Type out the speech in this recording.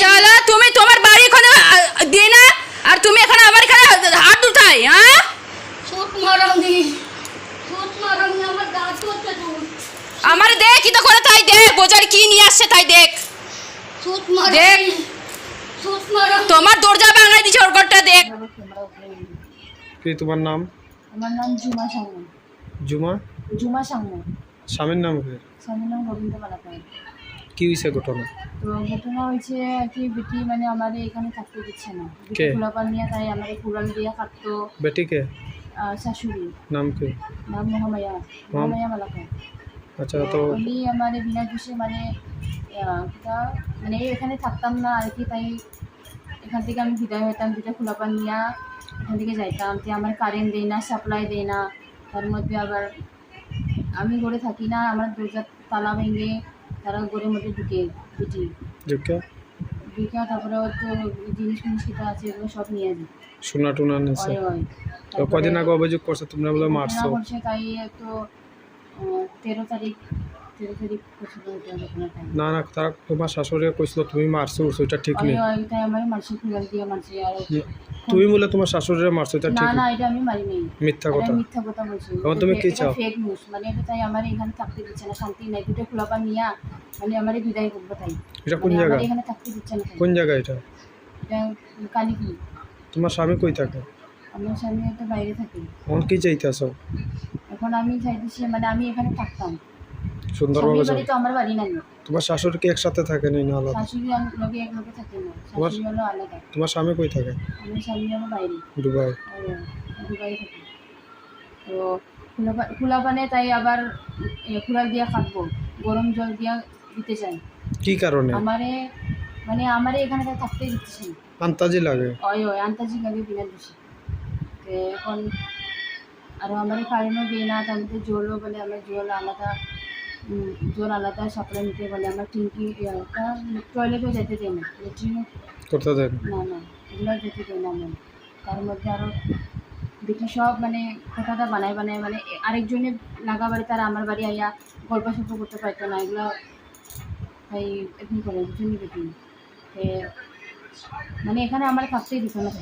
শালা তুমি তোমার বাড়ি এখানে দিয়ে না আর তুমি এখানে আমার এখানে হাত উঠাই হ্যাঁ? আমার দেখ কি তো করে তাই দেখ বোঝার কি নিয়ে আসছে তাই দেখ। দেখ। তোমার দরজা ভাঙাই দিছে ওর ঘরটা দেখ। কি তোমার নাম? আমার নাম জুমা সাংমা জুমা? জুমা সাংমা স্বামীর নাম কি? স্বামীর নাম গোবিন্দ মালাকার। কি হয়েছে ঘটনা? তো ঘটনা হয়েছে আর কি বেটি মানে আমার এখানে থাকতে দিচ্ছে না। কে? খোলাপান নিয়ে তাই আমার কুড়াল দিয়ে কাটতো বেটিকে আহ, শাশুড়ি। নাম কি? নাম মহামায়া। মহামায়া মালাকার আচ্ছা তো উনি আমার বিনা দোষে মানে আহ, মানে এখানে থাকতাম না আর কি তাই এখান থেকে আমি বিদায় হইতাম দুটা খোলাপান নিয়ে এখান থেকে যাইতাম। যে আমার কারেন্ট দেয় না সাপ্লাই দেয় না। তার মধ্যে আবার আমি ঘরে থাকি না আমার দরজা তালা ভেঙে তারা ঘরের মধ্যে ঢুকে দেখে ঢুকে? তারপরে তো জিনিস মিনিস কিতা আছে এগুলো সব নিয়ে যায় সোনা টোনা তো কদিন আগে অভিযোগ করছে তোমরা বলে মারছো। ঘটছে তাই তো তেরো তারিখ এটা না না তারা তোমার শাশুড়ি কইছিল তুমি মারছো ওটা ঠিক নেই। তুমি বলে তোমার শাশুড়ি মারছো এটা ঠিক না এটা আমি মারি নাই। মিথ্যা এটা কথা। মিথ্যা কথা বলছি। এখন তুমি কি চাও? ফেক নিউজ মানে এটা তাই আমার এখানে থাকতে দিচ্ছে না শান্তি নাই। দুটো খোলাপা নিয়া মানে আমার বিদায় করব তাই। এটা কোন মানে জায়গা? এখানে থাকতে দিচ্ছে না কোন জায়গা এটা? এটা কালিকি তোমার স্বামী কই থাকে? আমার স্বামী একটা বাইরে থাকে। এখন কি চাইতেছো? এখন আমি চাইতেছি মানে আমি এখানে থাকতাম। সুন্দরভাবে বাড়ি তো আমার বাড়ি নাই। তোমার শাশুড়ি কি একসাথে থাকে নি না আলাদা? শাশুড়ি লোকে এক থাকে না। তোমার- শাশুড়ি হলো আলাদা। তোমার স্বামী কই থাকে? আমার স্বামী হলো বাইরে। দুবাই। দুবাই থাকে। তো খোলা পানে তাই আবার খোলা দিয়া খাটবো গরম জল দিয়া দিতে চাই। কি কারণে? আমারে মানে আমারে এখানে তাই থাকতে দিচ্ছে আন্তাজি লাগে? ওই ওই আন্তাজি লাগে বিনা তো এখন আরও আমারে কারেন্টও দিয়ে না মধ্যে জলও বলে আমার জল আলাদা জল আলাদা সাপ্লাই নিতে বলে। আমার টিঙ্কি টয়লেটও যেতে দেয় না। লেট্রিনও করতে দেন? না না এগুলো যেতে দেয় না তার মধ্যে আরও দেখি সব মানে কথাটা বানায় বানায় মানে আরেকজনের আরেকজনে লাগা বাড়ি তারা আমার বাড়ি আইয়া গল্প সল্প করতে পারতো না, এগুলো তাই এমনি করে দুজনই দেখি। মানে এখানে আমার থাকতেই দিত না।